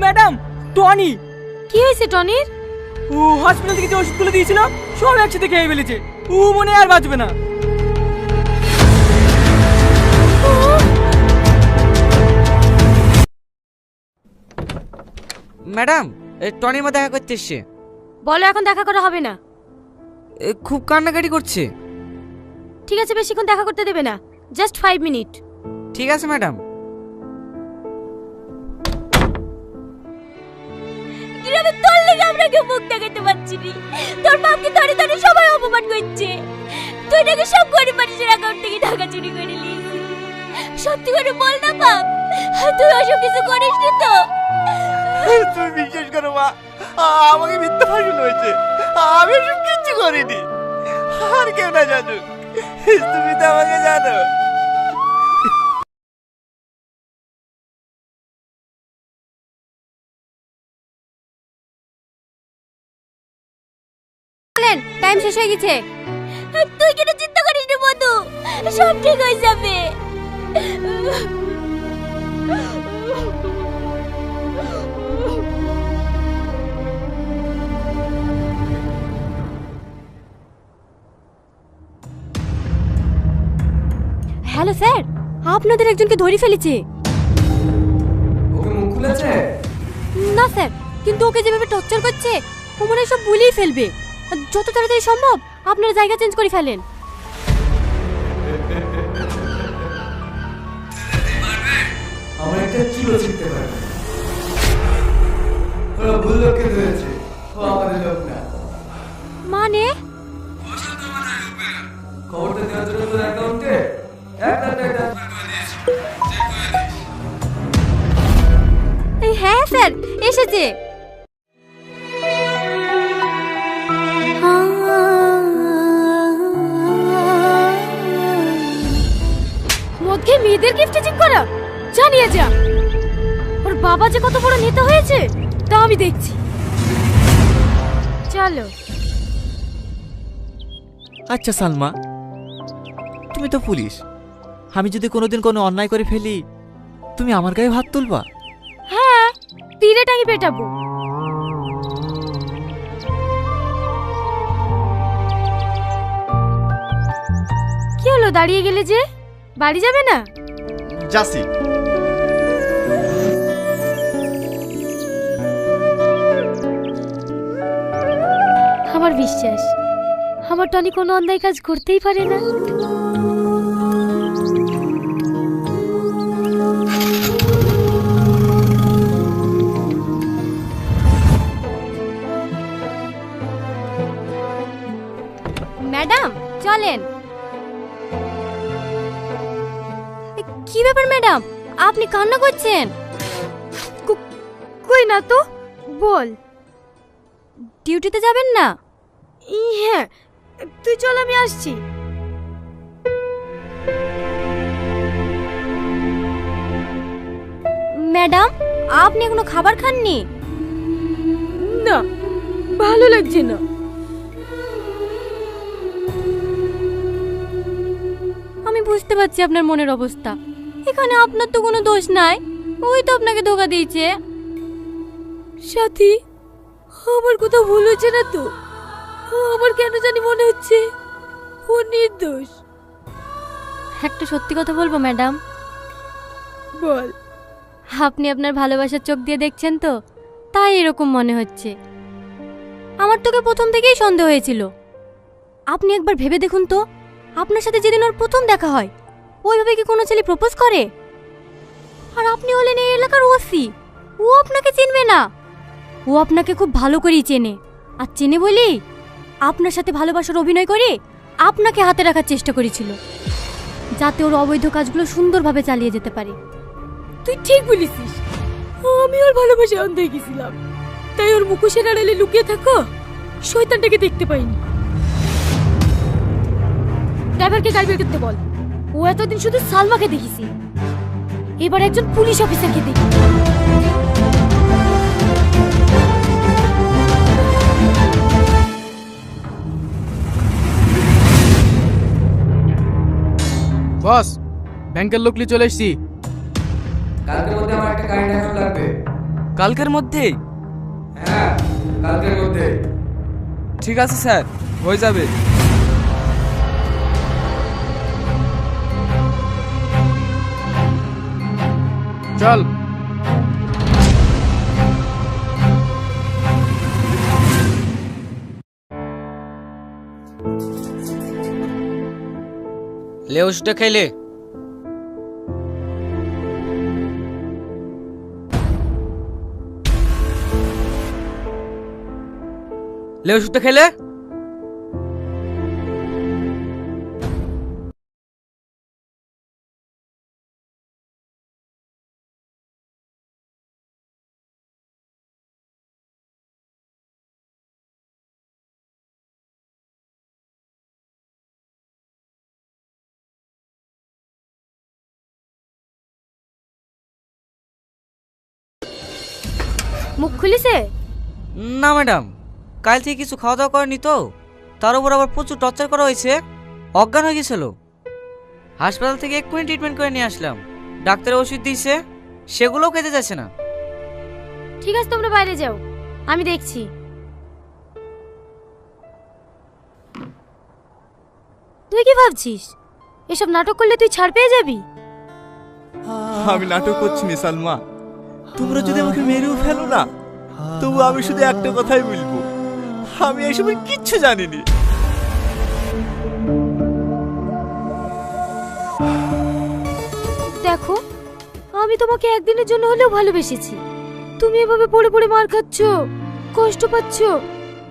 Madam Tony. কি হয়েছে টনির? ও hospital থেকে যে ওষুধগুলো দিয়েছিল সব একসাথে খেয়ে ফেলেছে। ও মনে আর বাঁচবে না। ম্যাডাম এ টনির মা দেখা করতে এসছে। বলো এখন দেখা করা হবে না। এ, খুব কান্নাকাটি করছে। ঠিক আছে বেশিক্ষণ দেখা করতে দেবে না। জাস্ট ফাইভ মিনিট ঠিক আছে ম্যাডাম। গ্রামে তোর লেগে আমরা কেউ মুখ দেখাতে পারছি নি। তোর বাপকে ধরে ধরে সবাই অপমান করছে। তুই নাকি সব গরিব মানুষের অ্যাকাউন্ট থেকে টাকা চুরি করে নিয়েছিস। সত্যি করে বল না, বাপ। তুই ওসব কিছু করিস নি তো। তুমি বিশ্বাস করো, মা আমাকে মিথ্যা ফাঁসন হয়েছে। আমি এসব কিচ্ছু করিনি। আর কেউ না জানুক। তুমি তো আমাকে জানো। টাইম শেষ হয়ে গেছে। তুই কেন চিন্তা করিস নি বন্ধু? সব ঠিক হয়ে যাবে। হ্যালো স্যার আপনাদের একজনকে ধরে ফেলেছি। না স্যার কিন্তু ওকে যেভাবে টর্চার করছে ও মনে হয় সব ভুলেই ফেলবে। যত তাড়াতাড়ি সম্ভব আপনারা জায়গা চেঞ্জ করে ফেলেন। আমার একটা চুলো ছিঁড়তে পারবে ওরা ভুল লোককে ধরেছে ও আমাদের লোক না। মানে? খবরটা দেওয়ার জন্য তোর অ্যাকাউন্টে? এক লাখ টাকা ট্রান্সফার করে দিয়েছি চেক করে দিস এই হ্যাঁ স্যার এসেছে। জানিয়ে যা। ওর বাবা যে কত বড় নেতা হয়েছে তা আমি দেখছি। চলো। আচ্ছা সালমা। তুমি তো পুলিশ। আমি যদি কোনোদিন কোনো অন্যায় করে ফেলি তুমি আমার গায়ে হাত তুলবা? হ্যাঁ তীরে টাঙি পেটাবো। কি হলো দাঁড়িয়ে গেলে যে? বাড়ি যাবে না? যাসি বিশ্বাস। আমার টনি কোনো অন্যায় কাজ করতেই পারে না। ম্যাডাম চলেন। কি ব্যাপার ম্যাডাম? আপনি কান্না করছেন? কই না তো? বল। ডিউটিতে যাবেন না? হ্যাঁ তুই চল আমি আসছি। ম্যাডাম আপনি এখনও খাবার খাননি? না ভালো লাগছে না। আমি বুঝতে পারছি আপনার মনের অবস্থা। এখানে আপনার তো কোনো দোষ নাই। ওই তো আপনাকে ধোকা দিয়েছে। সাথী আমার কোথাও ভুল হচ্ছে না তো? আমার কেন জানি মনে হচ্ছে ও নির্দোষ। একটা সত্যি কথা বলব ম্যাডাম? বল। আপনি আপনার ভালোবাসার চোখ দিয়ে দেখছেন তো? তাই এরকম মনে হচ্ছে। আমার তোকে প্রথম থেকেই সন্দেহ হয়েছিল। আপনি একবার ভেবে দেখুন তো আপনার সাথে যেদিন ওর প্রথম দেখা হয় ওইভাবে কি কোনো ছেলে প্রপোজ করে? আর আপনি হলেন এই এলাকার ওসি ও আপনাকে চিনবে না। ও আপনাকে খুব ভালো করেই চেনে। আর চেনে বলি আপনার সাথে ভালোবাসার অভিনয় করে আপনাকে হাতে রাখার চেষ্টা করেছিল, যাতে ওর অবৈধ কাজগুলো সুন্দরভাবে চালিয়ে যেতে পারে। তুই ঠিক বলেছিস। আমি ওর ভালোবাসা অন্ধ হয়ে গেছিলাম। তাই ওর মুখোশের আড়ালে লুকিয়ে থাকো, শয়তানটাকে দেখতে পাইনি। ড্রাইভারকে গাড়ি বের করতে বল। ও এতদিন শুধু সালমাকে দেখেছি। এবার একজন পুলিশ অফিসারকে দেখি। বস ব্যাংকের লোক নিয়ে চলে এসছি। কালকের মধ্যে আমার একটা কারেন্ট অ্যাকাউন্ট লাগবে। কালকের মধ্যেই হ্যাঁ কালকের মধ্যে। ঠিক আছে স্যার হয়ে যাবে। চল। লে ওষুধটা খাইলে। লে ওষুধটা খাইলে? মুখ খুলিছে? না ম্যাডাম। কাল থেকে কিছু খাওয়া দাওয়া করেনি তো। তার উপর আবার প্রচুর টর্চার করা হয়েছে। অজ্ঞান হয়ে গেছিল। হাসপাতাল থেকে এক্ষুনি ট্রিটমেন্ট করে নিয়ে আসলাম। ডাক্তার ওষুধ দিয়েছে। সেগুলোও খেতে যাচ্ছে না। ঠিক আছে তোমরা বাইরে যাও। আমি দেখছি। তুই কি ভাবছিস? এসব নাটক করলে তুই ছাড় পেয়ে যাবি? আমি নাটক করছি নি সালমা। তোমরা যদি আমাকে মেরেও ফেলো না, তবু আমি শুধু একটা কথাই বলব। আমি এসবের কিচ্ছু জানিনি। দেখো, আমি তোমাকে একদিনের জন্য হলেও ভালোবেসেছি। তুমি এভাবে পড়ে পড়ে মার খাচ্ছ, কষ্ট পাচ্ছ,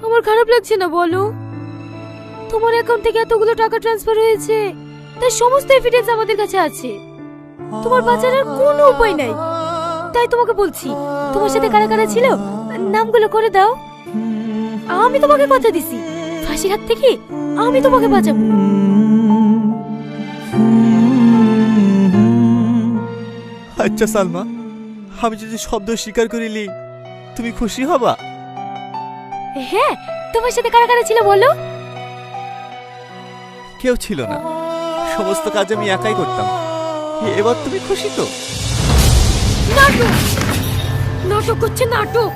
আমার খারাপ লাগছে না, বলো। তোমার অ্যাকাউন্ট থেকে এতগুলো টাকা ট্রান্সফার হয়েছে, তার সমস্ত এভিডেন্স আমাদের কাছে আছে। তোমার বাঁচার কোনো উপায় নাই। তাই তোমাকে বলছি। তোমার সাথে কারা কারা ছিল? নামগুলো করে দাও। আমি তোমাকে কথা দিছি। ফাঁসির হাত থেকে আমি তোমাকে বাঁচাবো। আচ্ছা সালমা আমি যদি শব্দ স্বীকার করিলি তুমি খুশি হবা? হ্যাঁ তোমার সাথে কারা কারা ছিল বলো? কেউ ছিল না। সমস্ত কাজ আমি একাই করতাম। এবার তুমি খুশি তো? নাটক। নাটক করছে নাটক।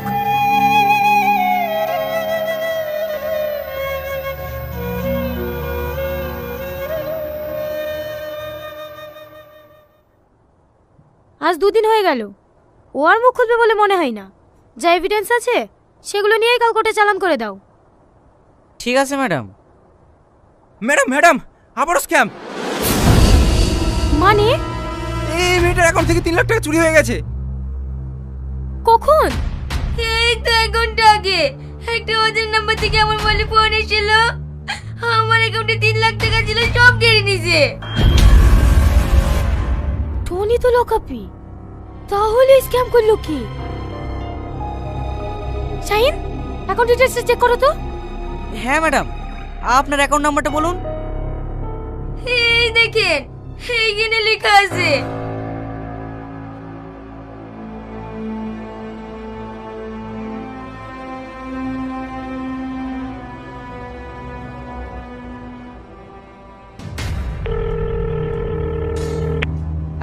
আজ দুদিন হয়ে গেল। ও আর মুখ খুলবে বলে মনে হয় না। যা এভিডেন্স আছে সেগুলো নিয়েই কাল কোর্টে চালান করে দাও। ঠিক আছে ম্যাডাম। ম্যাডাম ম্যাডাম আবারও স্ক্যাম মানে? এই মেয়েটার অ্যাকাউন্ট থেকে তিন লাখ টাকা চুরি হয়ে গেছে। কখন? এই তো এক ঘণ্টা আগে। একটা ওদের নাম্বার থেকে আমার মোবাইলে ফোন এসেছিল। আমার অ্যাকাউন্টে তিন লাখ টাকা ছিল সব কেড়ে নিছে। টনি তো লোকাপি তাহলে স্ক্যাম করল কি? শাহিন অ্যাকাউন্ট ডিটেলস চেক করো তো। হ্যাঁ ম্যাডাম আপনার অ্যাকাউন্ট নাম্বারটা বলুন। এই দেখেন এইখানে লেখা আছে।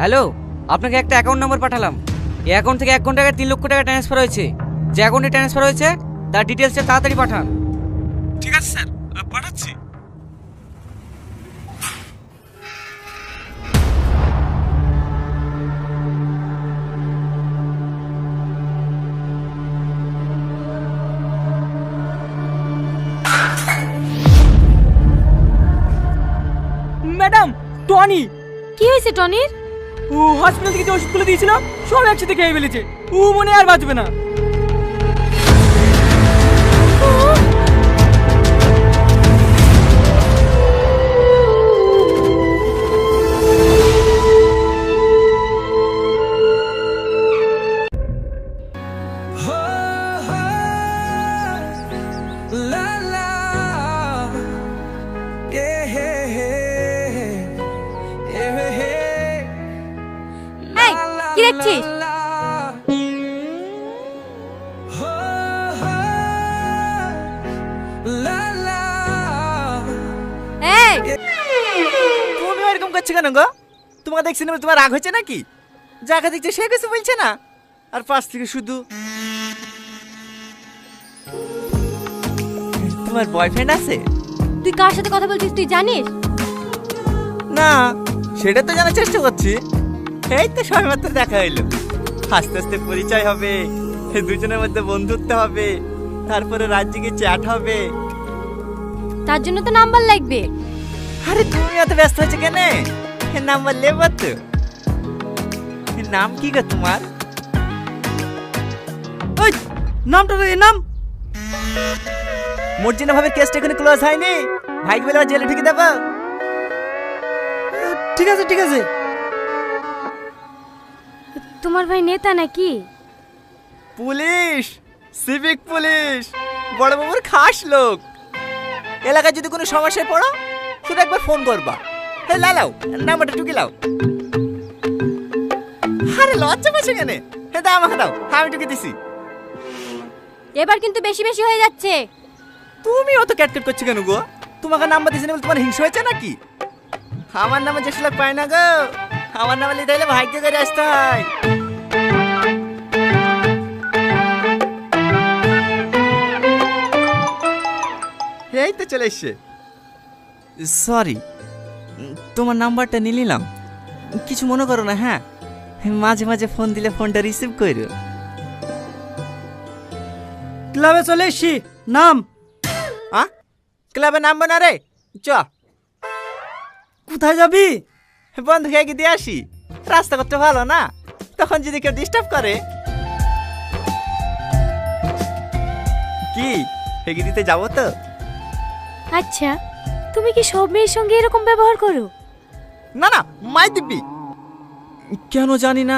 হ্যালো আপনাকে একটা অ্যাকাউন্ট নাম্বার পাঠালাম। এই অ্যাকাউন্ট থেকে এক ঘণ্টা আগে তিন লক্ষ টাকা ট্রান্সফার হয়েছে। যে অ্যাকাউন্টে ট্রান্সফার হয়েছে তার ডিটেলসটা তাড়াতাড়ি পাঠান। ঠিক আছে স্যার। পাঠাচ্ছি। Madam Tony. কি হয়েছে টনির? ও হসপিটাল থেকে যে ওষুধগুলো দিয়েছিল, সব একসাথে খেয়ে ফেলেছে। ও মনে আর বাঁচবে না। দেখছিস তোমার রাগ নাকি? দেখছে কিছু বলছে না? আর পাশ থেকে শুধু তোমার বয়ফ্রেন্ড আছে? তুই কার সাথে কথা বলছিস তুই জানিস? না সেটা তো জানার চেষ্টা করছি। এই তো সবেমাত্র দেখা হইল। আস্তে আস্তে পরিচয় হবে দুজনের মধ্যে বন্ধুত্ব হবে তারপরে রাজ্যে চ্যাট হবে। তার জন্য তো নাম্বার লাগবে। আরে তুমি এত ব্যস্ত হচ্ছে কেন? নাম্বার লেবার তো। নাম কি গো তোমার? ওই নামটা রে নাম। মর্জিনা ভাবে কেসটা এখানে ক্লোজ হয়নি। ভাইকে বলে জেলে ঢুকে দেবো। ঠিক আছে ঠিক আছে। তোমার ভাই নেতা নাকি? পুলিশ! Civic police! বড় বাবুর খাস লোক! এলাকায় যদি কোনো সমস্যায় পড়ো শুধু একবার ফোন করবা। হে লালাও নাম্বারটা টুকি লাও। আরে লজ্জা পাচ্ছে কেন? হে দাও আমাকে দাও আমি টুকি দিছি। এবার কিন্তু বেশি বেশি হয়ে যাচ্ছে। তুমি অত ক্যাটকেট করছ কেন গো? তোমাকে নাম্বার দিছি না বলে তোমার হিংসা হয়েছে নাকি? আমার নামে যে পায় না গো। আমার নামে লিখতে হলে ভাগ্য করে আসতে হয়। এই তো চলে এসছে। সরি তোমার নাম্বারটা নিয়ে নিলাম কিছু মনে করো না হ্যাঁ? মাঝে মাঝে ফোন দিলে ফোনটা রিসিভ করো ক্লাবে চলে এসছি নাম। আ? ক্লাবে নামবে না রে চ। কোথায় যাবি? বন্ধু খেয়ে দিয়ে আসি। রাস্তা করতে ভালো না। তখন যদি কেউ ডিস্টার্ব করে। কি? হেগে দিতে যাব তো? আচ্ছা তুমি কি সব মেয়ের সঙ্গে এরকম ব্যবহার করো? না না মাই দিব্যি। কেন জানি না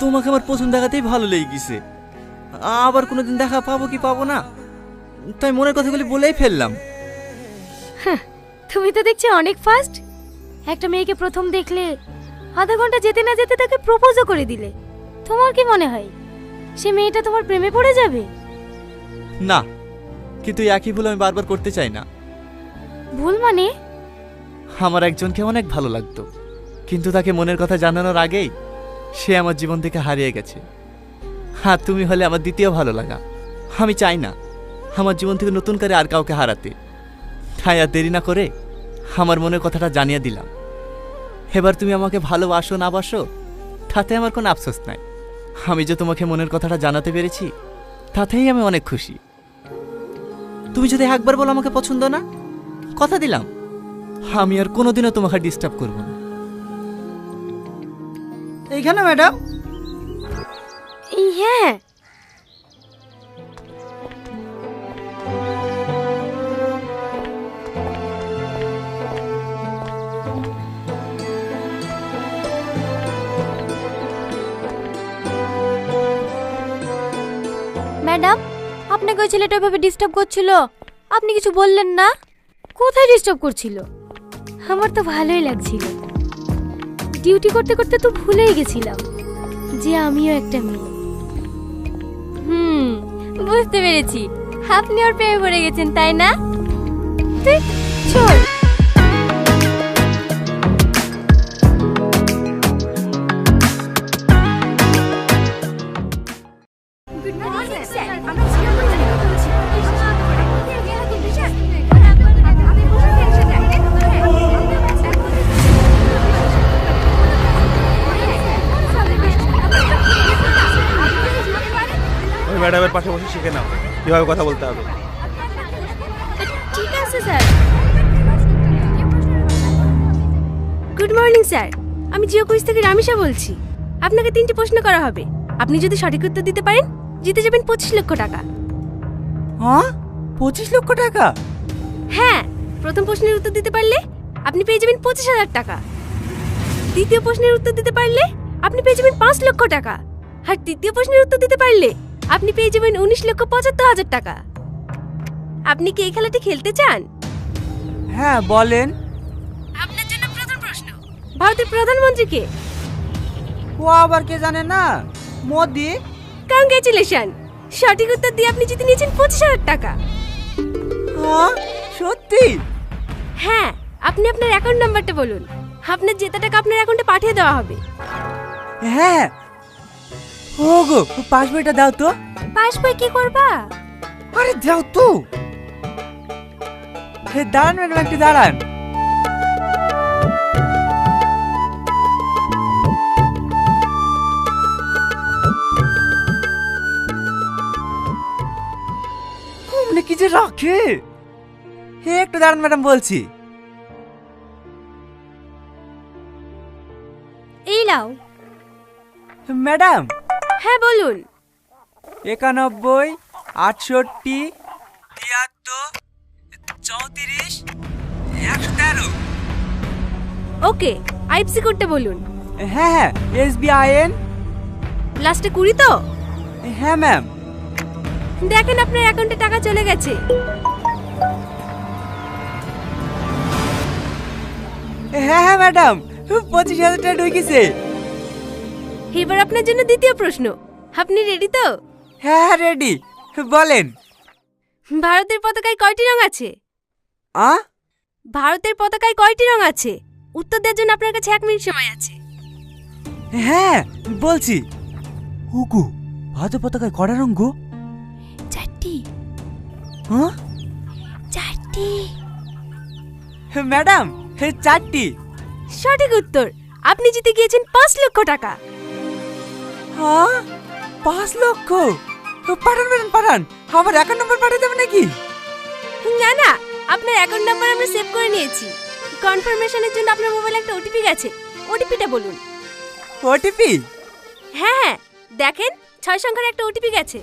তোমাকে আমার প্রথম দেখাতেই ভালো লেগে গেছে। আবার কোনোদিন দেখা পাবো কি পাবো না? তাই মনের কথাগুলি বলেই ফেললাম। তুমি তো দেখছি অনেক ফাস্ট একটা মেয়েকে প্রথম দেখলে আধা ঘণ্টা যেতে না যেতে তাকে প্রপোজও করে দিলে। তোমার কি মনে হয়? সে মেয়েটা তোমার প্রেমে পড়ে যাবে? না কিন্তু একই ভুল আমি বারবার করতে চাই না। ভুল মানে? আমার একজনকে অনেক ভালো লাগতো কিন্তু তাকে মনের কথা জানানোর আগেই সে আমার জীবন থেকে হারিয়ে গেছে। হ্যাঁ তুমি হলে আমার দ্বিতীয় ভালো লাগা। আমি চাই না আমার জীবন থেকে নতুন করে আর কাউকে হারাতে। তাই আর দেরি না করে আমার মনের কথাটা জানিয়ে দিলাম। এবার তুমি আমাকে ভালোবাসো না বাসো তাতে আমার কোনো আফসোস নাই। আমি যে তোমাকে মনের কথাটা জানাতে পেরেছি তাতেই আমি অনেক খুশি। তুমি যদি একবার বলো আমাকে পছন্দ না কথা দিলাম। আমি আর কোনোদিনও তোমাকে ডিস্টার্ব করব না। এইখানে ম্যাডাম? হ্যাঁ আপনাকে ওই ছেলেটা ভাবে ডিস্টার্ব করছিল? আপনি কিছু বললেন না? কোথায় ডিস্টার্ব করছিল? আমার তো ভালোই লাগছিল। ডিউটি করতে করতে তো ভুলেই গেছিলাম যে আমিও একটা মেয়ে। হুম, বুঝতে পেরেছি। আপনি ওর প্রেমে পড়ে গেছেন, তাই না? চল। ম্যাডামের পাশে বসে শিখে নাও। কীভাবে কথা বলতে হবে। ঠিক আছে স্যার। Good morning sir. আমি জিও কুইজ থেকে রামিশা বলছি। আপনাকে তিনটি প্রশ্ন করা হবে। আপনি যদি সঠিক উত্তর দিতে পারেন জিতে যাবেন পঁচিশ লক্ষ টাকা। হ্যাঁ? পঁচিশ লক্ষ টাকা? হ্যাঁ প্রথম প্রশ্নের উত্তর দিতে পারলে আপনি পেয়ে যাবেন পঁচিশ হাজার টাকা। দ্বিতীয় প্রশ্নের উত্তর দিতে পারলে আপনি পেয়ে যাবেন পাঁচ লক্ষ টাকা। আর তৃতীয় প্রশ্নের উত্তর দিতে পারলে আপনি পেয়ে যাবেন উনিশ লক্ষ পঁচাত্তর হাজার টাকা। আপনি কি এই খেলাটি খেলতে চান? হ্যাঁ বলেন। আপনার জন্য প্রথম প্রশ্ন। ভারতের প্রধানমন্ত্রীকে ও আবার কে জানে না? মোদি। কংগ্রেচুলেশন সঠিক উত্তর দিয়ে আপনি জিতে নিয়েছেন পঁচিশ হাজার টাকা। হ্যাঁ সত্যি? হ্যাঁ আপনি আপনার অ্যাকাউন্ট নাম্বারটা বলুন। আপনার জেতা টাকা আপনার অ্যাকাউন্টে পাঠিয়ে দেওয়া হবে। হ্যাঁ ও গো পাস বইটা দাও তো। পাস বই কি করবা? আরে দাও তো। দাঁড়ান ম্যাডাম একটু দাঁড়ান। অমনি কি যে রাখে? হে একটু দাঁড়ান ম্যাডাম বলছি। এই লাও ম্যাডাম হ্যাঁ বলুন। একানব্বই আটষট্টি তিয়াত্তর চৌত্রিশ একশো তেরো। ওকে আইপসি করতে বলুন। হ্যাঁ হ্যাঁ এস বি আই এন লাস্টে কুড়ি তো? হ্যাঁ ম্যাম। দেখেন আপনার অ্যাকাউন্টে টাকা চলে গেছে। হ্যাঁ হ্যাঁ ম্যাডাম পঁচিশ হাজার টাকা ঢুকেছে। এবার আপনার জন্য দ্বিতীয় প্রশ্ন। আপনি রেডি তো? হ্যাঁ হ্যাঁ রেডি বলেন। ভারতের পতাকায় কয়টি রং আছে? আ? ভারতের পতাকায় কয়টি রং আছে? উত্তর দেওয়ার জন্য আপনার কাছে এক মিনিট সময় আছে। হ্যাঁ বলছি। হুকু ভারত পতাকায় কড়া রঙ্গ চারটি। হ্যাঁ? চারটি। ম্যাডাম চারটি। সঠিক উত্তর আপনি জিতে গিয়েছেন পাঁচ লক্ষ টাকা। হ্যাঁ? পাঁচ লক্ষ? পাঠান ম্যাডাম পাঠান। আমার অ্যাকাউন্ট নম্বর পাঠিয়ে দেবে নাকি? না না আপনার অ্যাকাউন্ট নাম্বার আমরা সেভ করে নিয়েছি। কনফার্মেশনের জন্য আপনার মোবাইলে একটা ওটিপি গেছে। ওটিপিটা বলুন। ওটিপি হ্যাঁ হ্যাঁ দেখেন ছয় সংখ্যার একটা ওটিপি গেছে।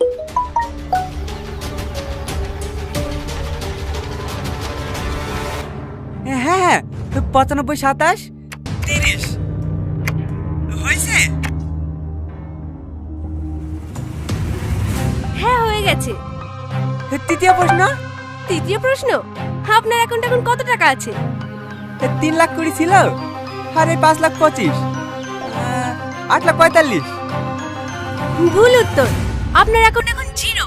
হ্যাঁ হ্যাঁ পঁচানব্বই সাতাশ। তিরিশ। হয়েছে? হ্যাঁ হয়ে গেছে। তৃতীয় প্রশ্ন? তৃতীয় প্রশ্ন? আপনার অ্যাকাউন্টে এখন কত টাকা আছে? তিন লাখ কুড়ি ছিল। আর এই পাঁচ লাখ পঁচিশ। আট লাখ পঁয়তাল্লিশ। ভুল উত্তর। আপনার অ্যাকাউন্ট এখন জিরো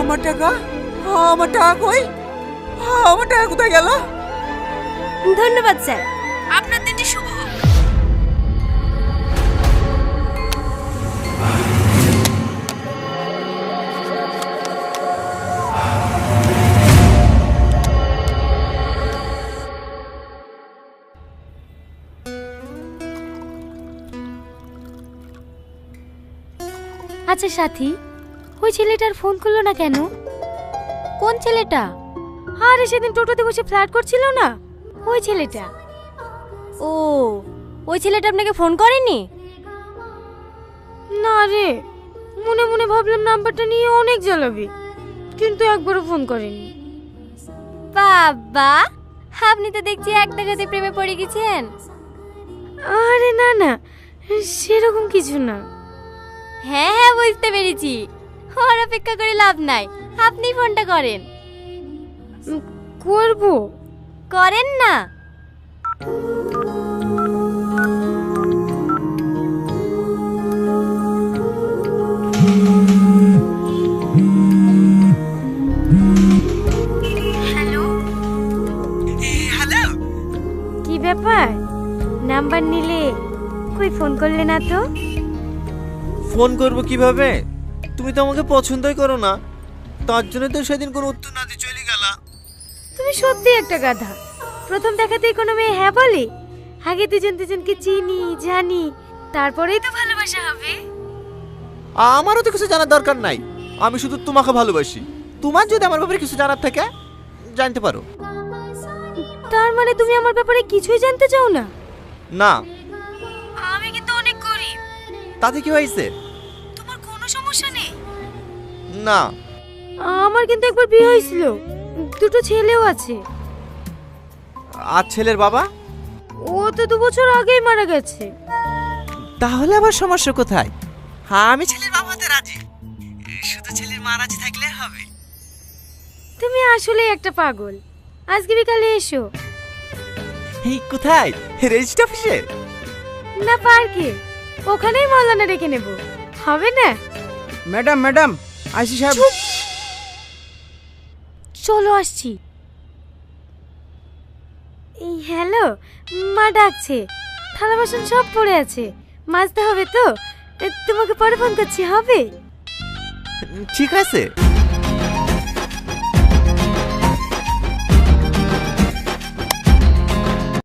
আমার টাকা? আমার টাকা কই? আমার টাকা কোথায় গেল? ধন্যবাদ স্যার। আচ্ছা সাথী ওই ছেলেটার ফোন করল না কেন? কোন ছেলেটা? আরে সেদিন টোটোতে বসে ফ্ল্যাট করছিল না? ওই ছেলেটা। ও ওই ছেলেটা আপনাকে ফোন করেনি? না রে মনে মনে ভাবলাম নাম্বারটা নিয়ে অনেক জ্বালাবি কিন্তু একবারও ফোন করেনি। বাবা আপনি তো দেখছি এক দেখাতে প্রেমে পড়ে গেছেন। আরে না না সেরকম কিছু না। হ্যাঁ হ্যাঁ বুঝতে পেরেছি। ওর অপেক্ষা করে লাভ নাই। আপনি ফোনটা করেন। করব। করেন না। হ্যালো? কি ব্যাপার? নাম্বার নিলে কই ফোন করলে না তো? ফোন করব কীভাবে? তুমি তো আমাকে পছন্দই করো না। তার জন্য তো সেদিন কোনো উত্তর না দিয়ে চলে গেলা। তুমি সত্যি একটা গাধা। প্রথম দেখাতেই কোনো মেয়ে হ্যাঁ বলে? আগে দুজন দুজনকে চিনি জানি তারপরেই তো ভালোবাসা হবে। আমারও তো কিছু জানার দরকার নাই। আমি শুধু তোমাকে ভালোবাসি। তোমার যদি আমার ব্যাপারে কিছু জানার থাকে জানতে পারো। তার মানে তুমি আমার ব্যাপারে কিছুই জানতে চাও না? না। আমি কিন্তু অনেক গরিব। তাতে কি হয়েছে? সমস্যা নেই। না। আমার কিন্তু একবার বিয়ে হয়েছিল। দুটো ছেলেও আছে। আর ছেলের বাবা? ও তো দু বছর আগেই মারা গেছে। তাহলে আবার সমস্যা কোথায়? হ্যাঁ আমি ছেলের বাবা হতে রাজি। শুধু ছেলের মা রাজি থাকলে হবে। তুমি আসলে একটা পাগল। আজকে বিকালে এসো। এই কোথায়? রেজিস্ট্রি অফিসে? না পার্কে। ওখানেই মৌলানা রেখে নেব। হবে না? ম্যাডাম ম্যাডাম আইসি সাহেব। চলো আসছি। এই হ্যালো মা ডাকছে। থালা বাসন সব পড়ে আছে। মাজতে হবে তো? তোমাকে পরে ফোন করছি হবে? ঠিক আছে।